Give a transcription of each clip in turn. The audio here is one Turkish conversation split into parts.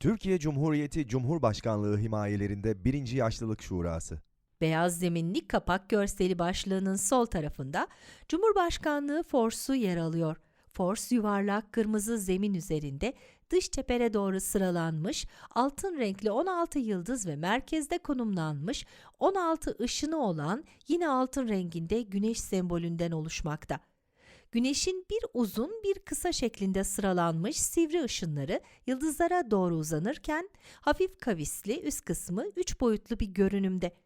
Türkiye Cumhuriyeti Cumhurbaşkanlığı himayelerinde 1. Yaşlılık Şurası. Beyaz zeminli kapak görseli başlığının sol tarafında Cumhurbaşkanlığı Fors'u yer alıyor. Fors yuvarlak kırmızı zemin üzerinde dış çepere doğru sıralanmış, altın renkli 16 yıldız ve merkezde konumlanmış 16 ışını olan yine altın renginde güneş sembolünden oluşmakta. Güneşin bir uzun bir kısa şeklinde sıralanmış sivri ışınları yıldızlara doğru uzanırken hafif kavisli üst kısmı üç boyutlu bir görünümde.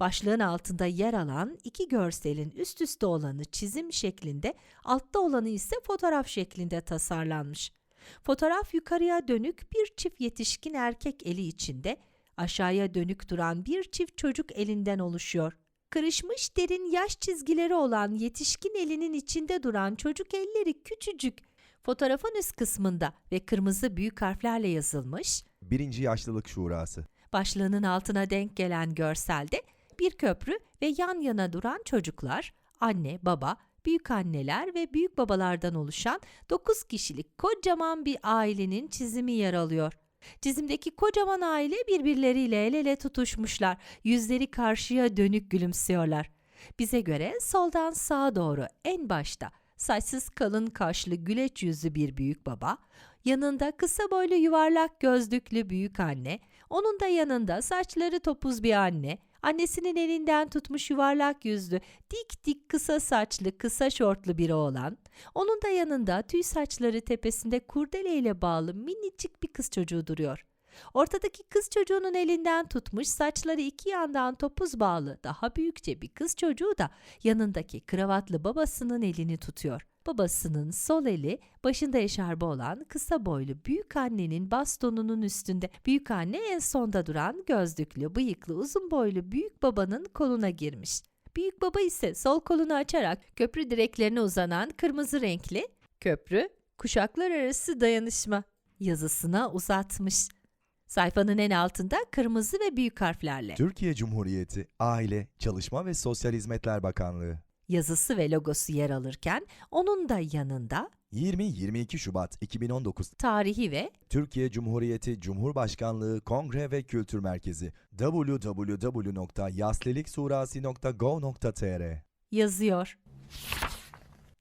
Başlığın altında yer alan iki görselin üst üste olanı çizim şeklinde, altta olanı ise fotoğraf şeklinde tasarlanmış. Fotoğraf yukarıya dönük bir çift yetişkin erkek eli içinde, aşağıya dönük duran bir çift çocuk elinden oluşuyor. Kırışmış derin yaş çizgileri olan yetişkin elinin içinde duran çocuk elleri küçücük. Fotoğrafın üst kısmında ve kırmızı büyük harflerle yazılmış 1. Yaşlılık Şurası. Başlığının altına denk gelen görselde bir köprü ve yan yana duran çocuklar, anne, baba, büyük anneler ve büyük babalardan oluşan 9 kişilik kocaman bir ailenin çizimi yer alıyor. Çizimdeki kocaman aile birbirleriyle el ele tutuşmuşlar, yüzleri karşıya dönük gülümsüyorlar. Bize göre soldan sağa doğru en başta saçsız kalın kaşlı güleç yüzlü bir büyük baba, yanında kısa boylu yuvarlak gözlüklü büyük anne, onun da yanında saçları topuz bir anne, annesinin elinden tutmuş yuvarlak yüzlü, dik dik kısa saçlı, kısa şortlu bir oğlan, onun da yanında tüy saçları tepesinde kurdeleyle bağlı minicik bir kız çocuğu duruyor. Ortadaki kız çocuğunun elinden tutmuş saçları iki yandan topuz bağlı daha büyükçe bir kız çocuğu da yanındaki kravatlı babasının elini tutuyor. Babasının sol eli başında eşarbı olan kısa boylu büyük annenin bastonunun üstünde. Büyük anne en sonda duran gözlüklü, bıyıklı, uzun boylu büyük babanın koluna girmiş. Büyük baba ise sol kolunu açarak köprü direklerine uzanan kırmızı renkli köprü kuşaklar arası dayanışma yazısına uzatmış. Sayfanın en altında kırmızı ve büyük harflerle Türkiye Cumhuriyeti Aile, Çalışma ve Sosyal Hizmetler Bakanlığı. Yazısı ve logosu yer alırken onun da yanında 20-22 Şubat 2019 tarihi ve Türkiye Cumhuriyeti Cumhurbaşkanlığı Kongre ve Kültür Merkezi. www.yasliliksurasi.gov.tr yazıyor.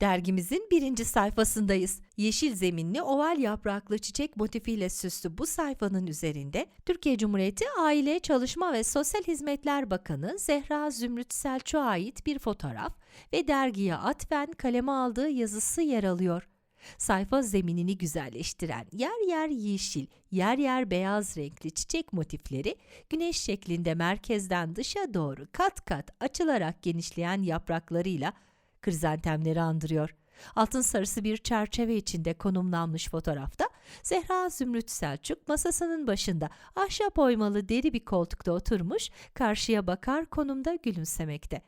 Dergimizin birinci sayfasındayız. Yeşil zeminli oval yapraklı çiçek motifiyle süslü bu sayfanın üzerinde Türkiye Cumhuriyeti Aile, Çalışma ve Sosyal Hizmetler Bakanı Zehra Zümrüt Selçuk'a ait bir fotoğraf ve dergiye atfen kaleme aldığı yazısı yer alıyor. Sayfa zeminini güzelleştiren yer yer yeşil, yer yer beyaz renkli çiçek motifleri güneş şeklinde merkezden dışa doğru kat kat açılarak genişleyen yapraklarıyla krizantemleri andırıyor. Altın sarısı bir çerçeve içinde konumlanmış fotoğrafta Zehra Zümrüt Selçuk masasının başında ahşap oymalı deri bir koltukta oturmuş karşıya bakar konumda gülümsemekte.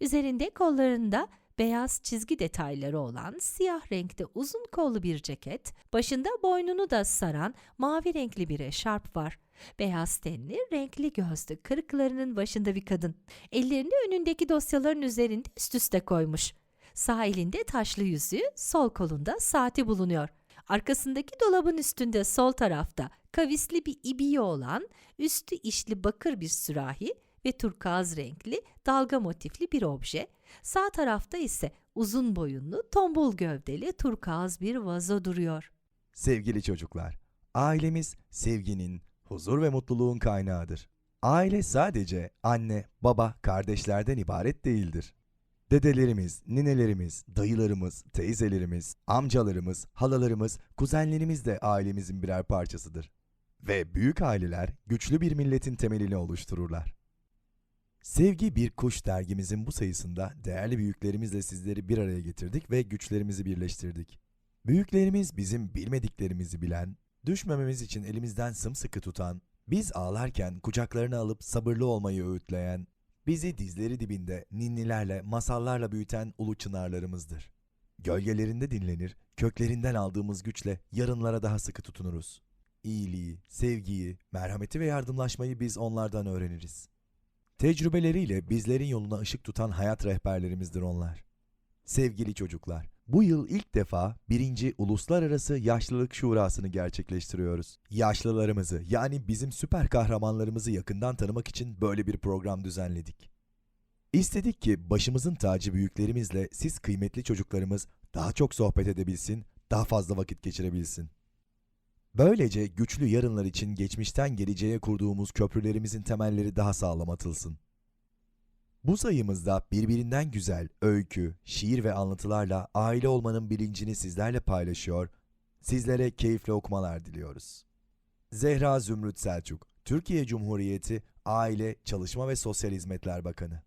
Üzerinde kollarında beyaz çizgi detayları olan siyah renkte uzun kollu bir ceket, başında boynunu da saran mavi renkli bir eşarp var. Beyaz tenli, renkli gözlü, kırıklarının başında bir kadın. Ellerini önündeki dosyaların üzerinde üst üste koymuş. Sağ elinde taşlı yüzüğü, sol kolunda saati bulunuyor. Arkasındaki dolabın üstünde sol tarafta kavisli bir ibiği olan, üstü işli bakır bir sürahi ve turkuaz renkli dalga motifli bir obje. Sağ tarafta ise uzun boyunlu, tombul gövdeli turkuaz bir vazo duruyor. Sevgili çocuklar, ailemiz sevginin, huzur ve mutluluğun kaynağıdır. Aile sadece anne, baba, kardeşlerden ibaret değildir. Dedelerimiz, ninelerimiz, dayılarımız, teyzelerimiz, amcalarımız, halalarımız, kuzenlerimiz de ailemizin birer parçasıdır. Ve büyük aileler güçlü bir milletin temelini oluştururlar. Sevgi Bir Kuş dergimizin bu sayısında değerli büyüklerimizle sizleri bir araya getirdik ve güçlerimizi birleştirdik. Büyüklerimiz bizim bilmediklerimizi bilen, düşmememiz için elimizden sımsıkı tutan, biz ağlarken kucaklarına alıp sabırlı olmayı öğütleyen, bizi dizleri dibinde ninnilerle, masallarla büyüten ulu çınarlarımızdır. Gölgelerinde dinlenir, köklerinden aldığımız güçle yarınlara daha sıkı tutunuruz. İyiliği, sevgiyi, merhameti ve yardımlaşmayı biz onlardan öğreniriz. Tecrübeleriyle bizlerin yoluna ışık tutan hayat rehberlerimizdir onlar. Sevgili çocuklar, Bu yıl ilk defa birinci Uluslararası Yaşlılık Şurası'nı gerçekleştiriyoruz. Yaşlılarımızı yani bizim süper kahramanlarımızı yakından tanımak için böyle bir program düzenledik. İstedik ki başımızın tacı büyüklerimizle siz kıymetli çocuklarımız daha çok sohbet edebilsin, daha fazla vakit geçirebilsin. Böylece güçlü yarınlar için geçmişten geleceğe kurduğumuz köprülerimizin temelleri daha sağlam atılsın. Bu sayımızda birbirinden güzel öykü, şiir ve anlatılarla aile olmanın bilincini sizlerle paylaşıyor, sizlere keyifli okumalar diliyoruz. Zehra Zümrüt Selçuk, Türkiye Cumhuriyeti Aile, Çalışma ve Sosyal Hizmetler Bakanı